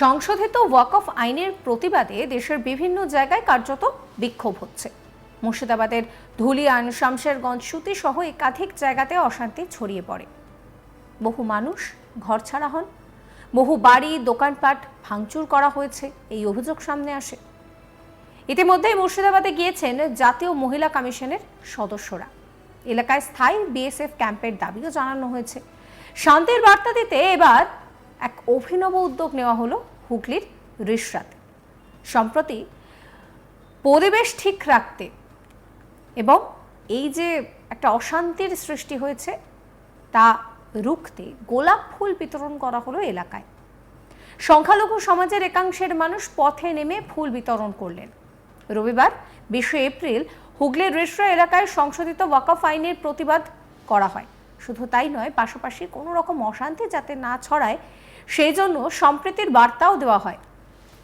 সংশোধিত ওয়াকফ আইনের প্রতিবাদে দেশের বিভিন্ন জায়গায় কার্যত বিক্ষোভ হচ্ছে। মুর্শিদাবাদের ধুলিয়ান, শামশেরগঞ্জ সুতি সহ একাধিক জায়গাতে অশান্তি ছড়িয়ে পড়ে। বহু মানুষ ঘর ছাড়া হন। বহু বাড়ি, দোকানপাট ভাঙচুর করা হয়েছে, এই অভিযোগ সামনে আসে। ইতিমধ্যেই মুর্শিদাবাদে গিয়েছেন জাতীয় মহিলা কমিশনের সদস্যরা। এলাকায় স্থায়ী বিএসএফ ক্যাম্পের দাবিও জানানো হয়েছে। শান্তির বার্তা দিতে এবার এক অভিনব উদ্যোগ নেওয়া হলো হুগলির রিসরাতে। সম্প্রতি পরিবেশ ঠিক রাখতে এবং এই যে একটা অশান্তির সৃষ্টি হয়েছে, তা রুখতে গোলাপ ফুল বিতরণ করা হলো এলাকায়। সংখ্যালঘু সমাজের একাংশের মানুষ পথে নেমে ফুল বিতরণ করলেন। রবিবার বিশে এপ্রিল হুগলির রেশরা এলাকায় সংশোধিত ওয়াকফ আইনের প্রতিবাদ করা হয়। শুধু তাই নয়, পাশাপাশি কোনো রকম অশান্তি যাতে না ছড়ায়, সেই জন্য সম্প্রীতির বার্তাও দেওয়া হয়।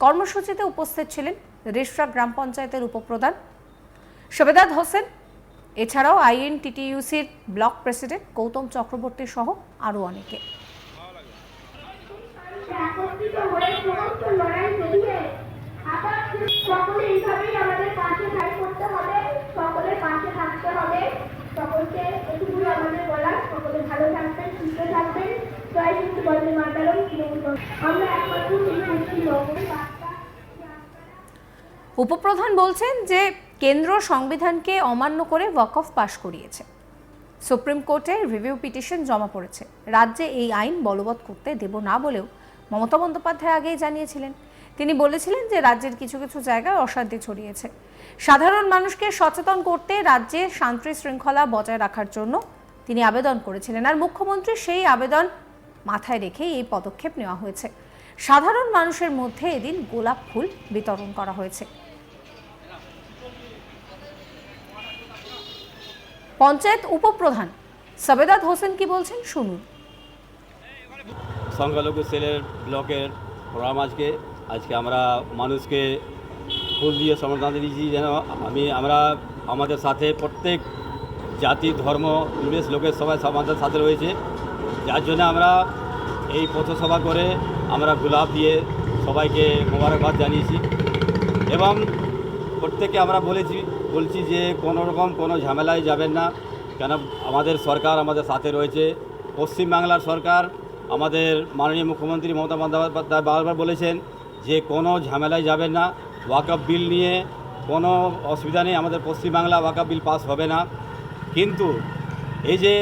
কর্মসূচিতে উপস্থিত ছিলেন রেশরা গ্রাম পঞ্চায়েতের উপপ্রধান সবেদাদ হোসেন, এছাড়াও আইএনটিটিইউসির ব্লক প্রেসিডেন্ট গৌতম চক্রবর্তী সহ আরও অনেকে। সকলে এইভাবেই আমাদের পাশে করতে হবে, সকলের পাশে থাকতে হবে। সকলকে এটুকুই আমাদের বলা ভালো থাকবেন, সুস্থ থাকবেন। জয় হিন্দু, বন্দে মাতারম। আমরা একমাত্র উপপ্রধান বলছেন যে কেন্দ্র সংবিধানকে অমান্য করে ওয়াকফ পাশ করিয়েছে। সুপ্রিম কোর্টে রিভিউ পিটিশন জমা পড়েছে। রাজ্যে এই আইন বলবৎ করতে দেব না বলেও মমতা বন্দ্যোপাধ্যায় আগেই জানিয়েছিলেন। তিনি বলেছিলেন যে রাজ্যের কিছু কিছু জায়গায় অশান্তি ছড়িয়েছে। সাধারণ মানুষকে সচেতন করতে রাজ্যে শান্তি শৃঙ্খলা বজায় রাখার জন্য তিনি আবেদন করেছিলেন আর মুখ্যমন্ত্রী সেই আবেদন মাথায় রেখেই এই পদক্ষেপ নেওয়া হয়েছে। সাধারণ মানুষের মধ্যে এদিন গোলাপ ফুল বিতরণ করা হয়েছে। পঞ্চায়েত উপপ্রধান সবেদাত হোসেন কি বলছেন শুনুন। সংখ্যালঘু সেলের ব্লকের প্রোগ্রাম আজকে আজকে আমরা মানুষকে ফুল দিয়ে সমর্থন দিয়েছি যেন আমি, আমরা আমাদের সাথে প্রত্যেক জাতি, ধর্ম পরিবেশ লোকের সবাই আমাদের সাথে রয়েছে। যার জন্য আমরা এই পথসভা করে আমরা গোলাপ দিয়ে সবাইকে মোবারকবাদ জানিয়েছি। এবং প্রত্যেককে আমরা বলেছি, বলছি যে কোনো রকম কোনো ঝামেলায় যাবেন না। কেন আমাদের সরকার আমাদের সাথে রয়েছে। পশ্চিমবাংলার সরকার আমাদের মাননীয় মুখ্যমন্ত্রী মমতা বন্দ্যোপাধ্যায় বারবার বলেছেন যে কোনো ঝামেলায় যাবেন না। ওয়াকআপ বিল নিয়ে কোনো অসুবিধা নেই। আমাদের পশ্চিমবাংলা ওয়াকআপ বিল পাস হবে না। কিন্তু এই যে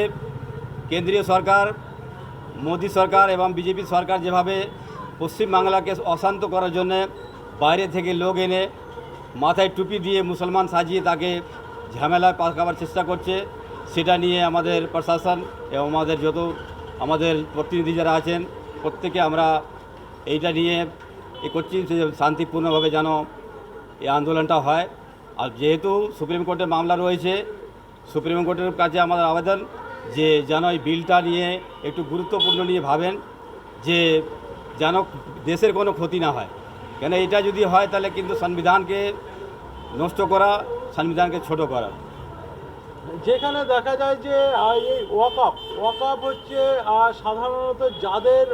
কেন্দ্রীয় সরকার, মোদী সরকার এবং বিজেপি সরকার যেভাবে পশ্চিমবাংলাকে অশান্ত করার জন্য বাইরে থেকে লোক এনে মাথায় টুপি দিয়ে মুসলমান সাজিয়ে তাকে ঝামেলায় পাকাবার চেষ্টা করছে, সেটা নিয়ে আমাদের প্রশাসন এবং আমাদের যত আমাদের প্রতিনিধি যারা আছেন, প্রত্যেকে আমরা এইটা নিয়ে এ করছি শান্তিপূর্ণভাবে যেন এই আন্দোলনটা হয়। আর যেহেতু সুপ্রিম কোর্টে মামলা রয়েছে সুপ্রিম কোর্টের কাছে আমাদের আবেদন যে যেন এই বিলটা নিয়ে একটু গুরুত্বপূর্ণ নিয়ে ভাবেন যে যেন দেশের কোনো ক্ষতি না হয়। কেন এটা যদি হয় তাহলে কিন্তু সংবিধানকে নষ্ট করা, সংবিধানকে ছোট করা। যেখানে দেখা যায় যে এই ওয়াকআপ ওয়াকআপ হচ্ছে সাধারণত যাদের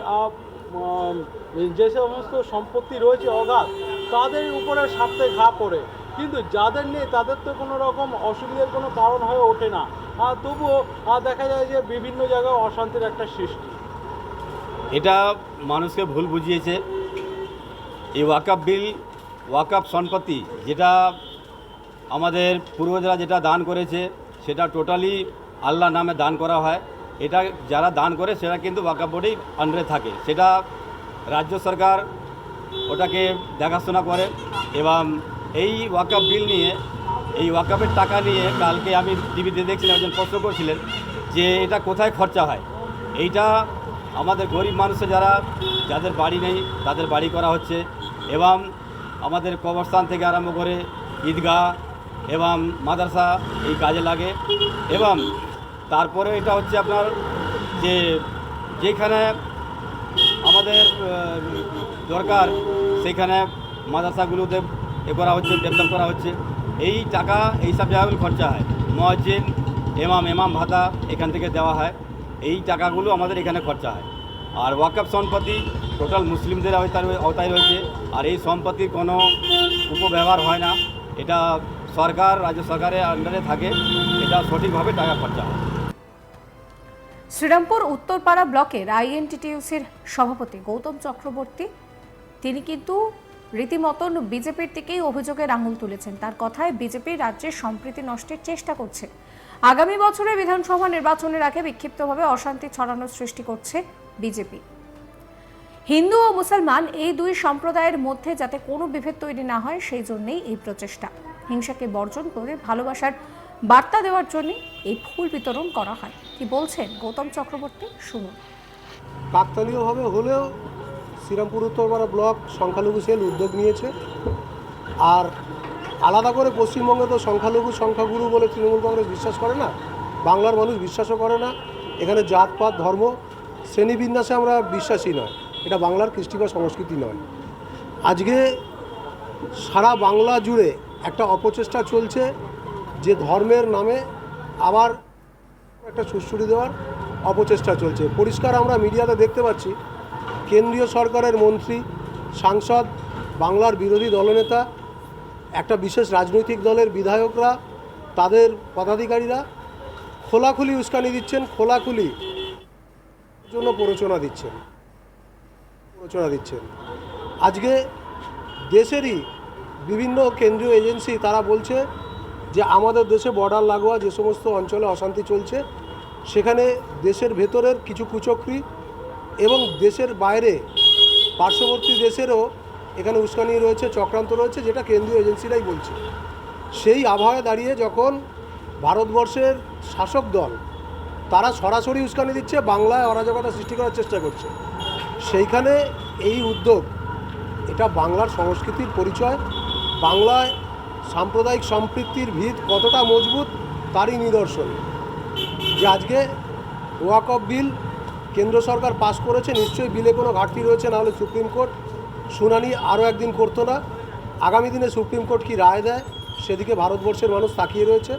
যে সমস্ত সম্পত্তি রয়েছে অগাধ, তাদের উপরে স্বার্থে ঘা পড়ে। কিন্তু যাদের নেই, তাদের তো কোনো রকম অসুবিধার কোনো কারণ হয়ে ওঠে না। তবুও দেখা যায় যে বিভিন্ন জায়গায় অশান্তির একটা সৃষ্টি। এটা মানুষকে ভুল বুঝিয়েছে। এই ওয়াকআপ বিল, ওয়াকআপ সম্পত্তি যেটা আমাদের পূর্বজরা যেটা দান করেছে, সেটা টোটালি আল্লাহ নামে দান করা হয়। এটা যারা দান করে, সেটা কিন্তু ওয়াকআপ বোর্ডেই আন্ডারে থাকে। সেটা রাজ্য সরকার ওটাকে দেখাশোনা করে এবং এই ওয়াকআপ বিল নিয়ে, এই ওয়াকআপের টাকা নিয়ে কালকে আমি টিভিতে দেখছিলাম, একজন প্রশ্ন করছিলেন যে এটা কোথায় খরচা হয়? এইটা আমাদের গরিব মানুষে যারা, যাদের বাড়ি নেই, তাদের বাড়ি করা হচ্ছে এবং আমাদের কবরস্থান থেকে আরম্ভ করে ঈদগাহ এবং মাদ্রাসা এই কাজে লাগে এবং তারপরে এটা হচ্ছে আপনার যে যেখানে আমাদের দরকার সেইখানে মাদ্রাসাগুলোতে এ করা হচ্ছে ডেভেলপ করা হচ্ছে। এই টাকা, এই সব জায়গাগুলো খরচা হয়। মসজিদ এমাম এমাম ভাতা এখান থেকে দেওয়া হয়। এই টাকাগুলো আমাদের এখানে খরচা হয়। আর ওয়াকআপ সম্পত্তি টোটাল মুসলিমদের আওতায় আওতায় রয়েছে। আর এই সম্পত্তির কোনো উপব্যবহার হয় না। এটা সরকার, রাজ্য সরকারের আন্ডারে থাকে। এটা সঠিকভাবে টাকা খরচা হয়। শ্রীরামপুর উত্তরপাড়া ব্লকের আইএনটিটিউসির সভাপতি গৌতম চক্রবর্তী, তিনি কিন্তু রীতিমতন বিজেপির দিকেই অভিযোগের আঙুল তুলেছেন। তার কথায় বিজেপি রাজ্যের সম্প্রীতি নষ্টের চেষ্টা করছে। আগামী বছরে বিধানসভা নির্বাচনের আগে বিক্ষিপ্তভাবে অশান্তি ছড়ানোর সৃষ্টি করছে বিজেপি। হিন্দু ও মুসলমান এই দুই সম্প্রদায়ের মধ্যে যাতে কোনো বিভেদ তৈরি না হয়, সেই জন্যই এই প্রচেষ্টা। হিংসাকে বর্জন করে ভালোবাসার বার্তা দেওয়ার জন্য এই ফুল বিতরণ করা হয়। কি বলছেন গৌতম চক্রবর্তী? শুনুন। কাকতালীয়ভাবে হলেও শ্রীরামপুর উত্তরপাড়া ব্লক সংখ্যালঘু সেল উদ্যোগ নিয়েছে। আর আলাদা করে পশ্চিমবঙ্গে তো সংখ্যালঘু সংখ্যাগুরু বলে তৃণমূল কংগ্রেস বিশ্বাস করে না, বাংলার মানুষ বিশ্বাসও করে না। এখানে জাতপাত ধর্ম, শ্রেণীবিন্যাসে আমরা বিশ্বাসী নয়, এটা বাংলার কৃষ্টি বা সংস্কৃতি নয়। আজকে সারা বাংলা জুড়ে একটা অপচেষ্টা চলছে যে ধর্মের নামে আবার একটা সুশ্রুতি দেওয়ার অপচেষ্টা চলছে। পরিষ্কার আমরা মিডিয়াতে দেখতে পাচ্ছি কেন্দ্রীয় সরকারের মন্ত্রী, সাংসদ, বাংলার বিরোধী দলনেতা, একটা বিশেষ রাজনৈতিক দলের বিধায়করা, তাদের পদাধিকারীরা খোলাখুলি উস্কানি দিচ্ছেন, খোলাখুলি জন্য প্ররোচনা দিচ্ছেন। প্ররোচনা দিচ্ছেন। আজকে দেশেরই বিভিন্ন কেন্দ্রীয় এজেন্সি তারা বলছে যে আমাদের দেশে বর্ডার লাগোয়া যে সমস্ত অঞ্চলে অশান্তি চলছে, সেখানে দেশের ভেতরের কিছু কুচক্রি এবং দেশের বাইরে, পার্শ্ববর্তী দেশেরও এখানে উস্কানি রয়েছে, চক্রান্ত রয়েছে, যেটা কেন্দ্রীয় এজেন্সিরাই বলছে। সেই আবহাওয়ায় দাঁড়িয়ে যখন ভারতবর্ষের শাসক দল, তারা সরাসরি উস্কানি দিচ্ছে, বাংলায় অরাজকতা সৃষ্টি করার চেষ্টা করছে। সেইখানে এই উদ্যোগ, এটা বাংলার সংস্কৃতির পরিচয়, বাংলায় সাম্প্রদায়িক সম্পৃক্তির ভিত কতটা মজবুত, তারই নিদর্শন। যে আজকে ওয়াকফ বিল কেন্দ্র সরকার পাশ করেছে, নিশ্চয়ই বিলে কোনো ঘাটতি রয়েছে, নাহলে সুপ্রিম কোর্ট শুনানি আরও একদিন করতো না। আগামী দিনে সুপ্রিম কোর্ট কি রায় দেয়, সেদিকে ভারতবর্ষের মানুষ তাকিয়ে রয়েছে।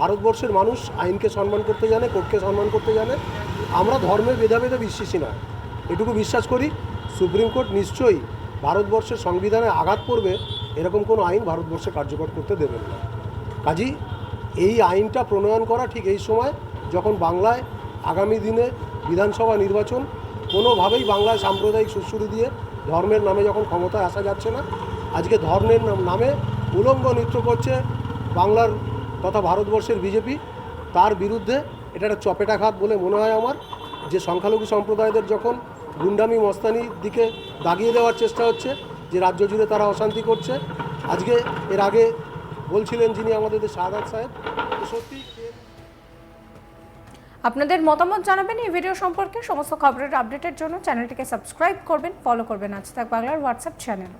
ভারতবর্ষের মানুষ আইনকে সম্মান করতে জানে, কোর্টকে সম্মান করতে জানে। আমরা ধর্মের ভেদাভেদে বিশ্বাসী না এটুকু বিশ্বাস করি, সুপ্রিম কোর্ট নিশ্চয়ই ভারতবর্ষের সংবিধানে আঘাত করবে, এরকম কোনো আইন ভারতবর্ষে কার্যকর করতে দেবেন না। কাজী, এই আইনটা প্রণয়ন করা ঠিক এই সময়, যখন বাংলায় আগামী দিনে বিধানসভা নির্বাচন কোনোভাবেই বাংলায় সাম্প্রদায়িক সুশ্রুতি দিয়ে ধর্মের নামে যখন ক্ষমতায় আসা যাচ্ছে না, আজকে ধর্মের নামে উলঙ্গ নৃত্য করছে বাংলার তথা ভারতবর্ষের বিজেপি। তার বিরুদ্ধে এটা একটা চপেটাঘাত বলে মনে হয় আমার। যে সংখ্যালঘু সম্প্রদায়দের যখন গুন্ডামি মস্তানির দিকে দাগিয়ে দেওয়ার চেষ্টা হচ্ছে, যে রাজ্য জুড়ে তারা অশান্তি করছে। আজকে এর আগে বলছিলেন যিনি আমাদের শাহাদ সাহেব সত্যি আপনাদের মতামত জানাবেন এই ভিডিও সম্পর্কে। সমস্ত খবরের আপডেটের জন্য চ্যানেলটিকে সাবস্ক্রাইব করবেন ফলো করবেন। আজ তাক বাংলার হোয়াটসঅ্যাপ চ্যানেল